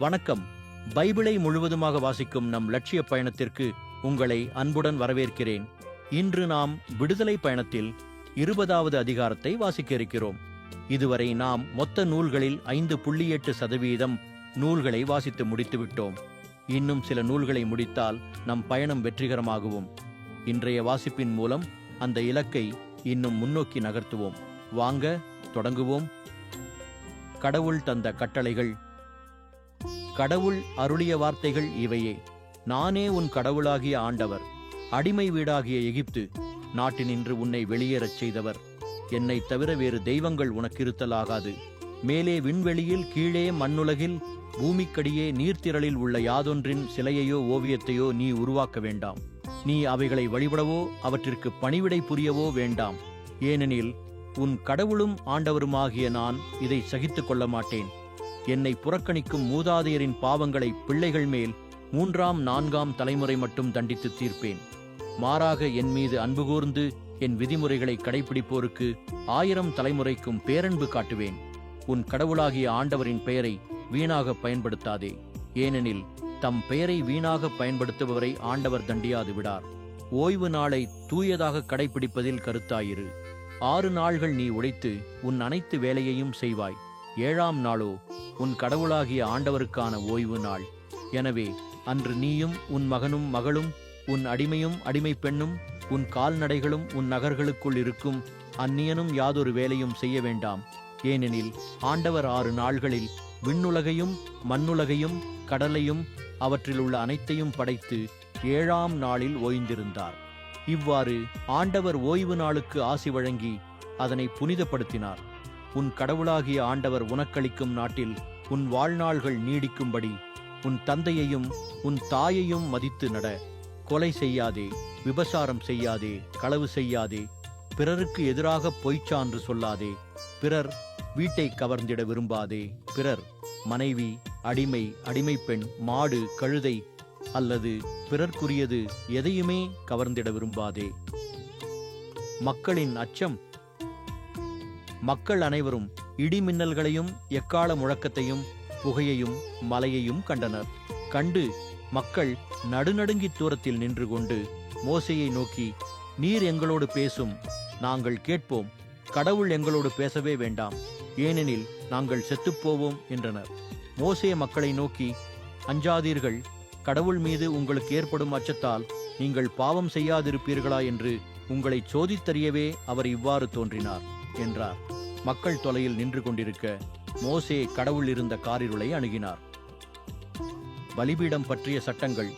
வணக்கம். பைபிளை முழுவதுமாக வாசிக்கும் நம் லட்சிய பயணத்திற்கு உங்களை அன்புடன் வரவேற்கிறேன். இன்று நாம் விடுதலை பயணத்தில் இருபதாவது அதிகாரத்தை வாசிக்க இருக்கிறோம் இதுவரை நாம் மொத்த நூல்களில் ஐந்து புள்ளி எட்டு சதவீதம் நூல்களை வாசித்து முடித்துவிட்டோம். இன்னும் சில நூல்களை முடித்தால் நம் பயணம் வெற்றிகரமாகவும். இன்றைய வாசிப்பின் மூலம் அந்த இலக்கை இன்னும் முன்னோக்கி நகர்த்துவோம். வாங்க தொடங்குவோம். கடவுள் தந்த கட்டளைகள் கடவுள் அருளிய வார்த்தைகள் இவையே. நானே உன் கடவுளாகிய ஆண்டவர். அடிமை வீடாகிய எகிப்து நாட்டினின்று உன்னை வெளியேறச் செய்தவர். என்னைத் தவிர வேறு தெய்வங்கள் உனக்கிருத்தலாகாது. மேலே விண்வெளியில் கீழே மண்ணுலகில் பூமிக்கடியே நீர்த்திரளில் உள்ள யாதொன்றின் சிலையையோ ஓவியத்தையோ நீ உருவாக்க வேண்டாம். நீ அவைகளை வழிபடவோ அவற்றிற்கு பணிவிடை புரியவோ வேண்டாம். ஏனெனில் உன் கடவுளும் ஆண்டவருமாகிய நான் இதை சகித்துக் கொள்ள மாட்டேன். என்னை புறக்கணிக்கும் மூதாதையரின் பாவங்களை பிள்ளைகள் மேல் மூன்றாம் நான்காம் தலைமுறை மட்டும் தண்டித்து தீர்ப்பேன். மாறாக என் மீது அன்பு கூர்ந்து என் விதிமுறைகளை கடைபிடிப்போருக்கு ஆயிரம் தலைமுறைக்கும் பேரன்பு காட்டுவேன். உன் கடவுளாகிய ஆண்டவரின் பெயரை வீணாக பயன்படுத்தாதே. ஏனெனில் தம் பெயரை வீணாக பயன்படுத்துபவரை ஆண்டவர் தண்டியாது விடார். ஓய்வு நாளை தூயதாக கடைபிடிப்பதில் கருத்தாயிரு. ஆறு நாள்கள் நீ உழைத்து உன் அனைத்து வேலையையும் செய்வாய். ஏழாம் நாளோ உன் கடவுளாகிய ஆண்டவருக்கான ஓய்வு நாள். எனவே அன்று நீயும் உன் மகனும் மகளும் உன் அடிமையும் அடிமை பெண்ணும் உன் கால்நடைகளும் உன் நகர்களுக்குள் இருக்கும் அந்நியனும் யாதொரு வேலையும் செய்ய வேண்டாம். ஏனெனில் ஆண்டவர் ஆறு நாள்களில் விண்ணுலகையும் மண்ணுலகையும் கடலையும் அவற்றில் உள்ள அனைத்தையும் படைத்து ஏழாம் நாளில் ஓய்ந்திருந்தார். இவ்வாறு ஆண்டவர் ஓய்வு நாளுக்கு ஆசி வழங்கி அதனை புனிதப்படுத்தினார். உன் கடவுளாகிய ஆண்டவர் உனக்களிக்கும் நாட்டில் உன் வாழ்நாள்கள் நீடிக்கும்படி உன் தந்தையையும் உன் தாயையும் மதித்து நட. கொலை செய்யாதே விபசாரம் செய்யாதே களவு செய்யாதே பிறருக்கு எதிராக பொய்ச்சான்று சொல்லாதே. பிறர் வீட்டை கவர்ந்திட விரும்பாதே. பிறர் மனைவி அடிமை அடிமை பெண் மாடு கழுதை அல்லது பிறர்க்குரியது எதையுமே கவர்ந்திட விரும்பாதே. மக்களின் அச்சம் மக்கள் அனைவரும் இடிமின்னல்களையும் எக்கால முழக்கத்தையும் புகையையும் மலையையும் கண்டனர். கண்டு மக்கள் நடுநடுங்கித் தூரத்தில் நின்று கொண்டு மோசையை நோக்கி நீர் எங்களோடு பேசும் நாங்கள் கேட்போம். கடவுள் எங்களோடு பேசவே வேண்டாம். ஏனெனில் நாங்கள் செத்துப்போவோம் என்றனர். மோசே மக்களை நோக்கி அஞ்சாதீர்கள். கடவுள் மீது உங்களுக்கு ஏற்படும் அச்சத்தால் நீங்கள் பாவம் செய்யாதிருப்பீர்களா? என்று உங்களை சோதித்தறியவே அவர் இவ்வாறு தோன்றினார். என்றார். மக்கள் தொலையில் நின்று கொண்டிருக்க மோசே கடவுள் இருந்த காரிருளை அணுகினார். பலிபீடம் பற்றிய சட்டங்கள்.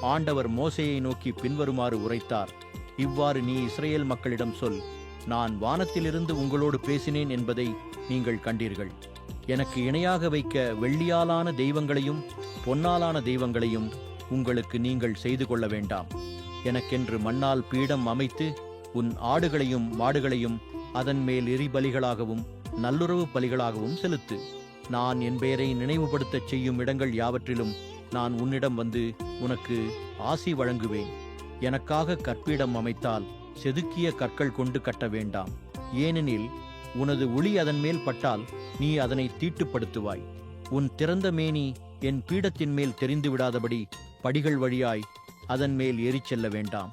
ஆண்டவர் மோசையை நோக்கி பின்வருமாறு உரைத்தார். இவ்வாறு நீ இஸ்ரேல் மக்களிடம் சொல். நான் வானத்திலிருந்து உங்களோடு பேசினேன் என்பதை நீங்கள் கண்டீர்கள். எனக்கு இணையாக வைக்க வெள்ளியாலான தெய்வங்களையும் பொன்னாலான தெய்வங்களையும் உங்களுக்கு நீங்கள் செய்து கொள்ள வேண்டாம். எனக்கென்று மண்ணால் பீடம் அமைத்து உன் ஆடுகளையும் மாடுகளையும் அதன் மேல் எரிபலிகளாகவும் நல்லுறவு பலிகளாகவும் செலுத்து. நான் என் பெயரை நினைவுபடுத்தச் செய்யும் இடங்கள் யாவற்றிலும் நான் உன்னிடம் வந்து உனக்கு ஆசி வழங்குவேன். எனக்காக கற்பீடம் அமைத்தால் செதுக்கிய கற்கள் கொண்டு கட்ட வேண்டாம். ஏனெனில் உனது ஒளி அதன் மேல் பட்டால் நீ அதனை தீட்டுப்படுத்துவாய். உன் திறந்த மேனி என் பீடத்தின் மேல் தெரிந்து விடாதபடி படிகள் வழியாய் அதன் மேல் ஏறிச் செல்ல வேண்டாம்.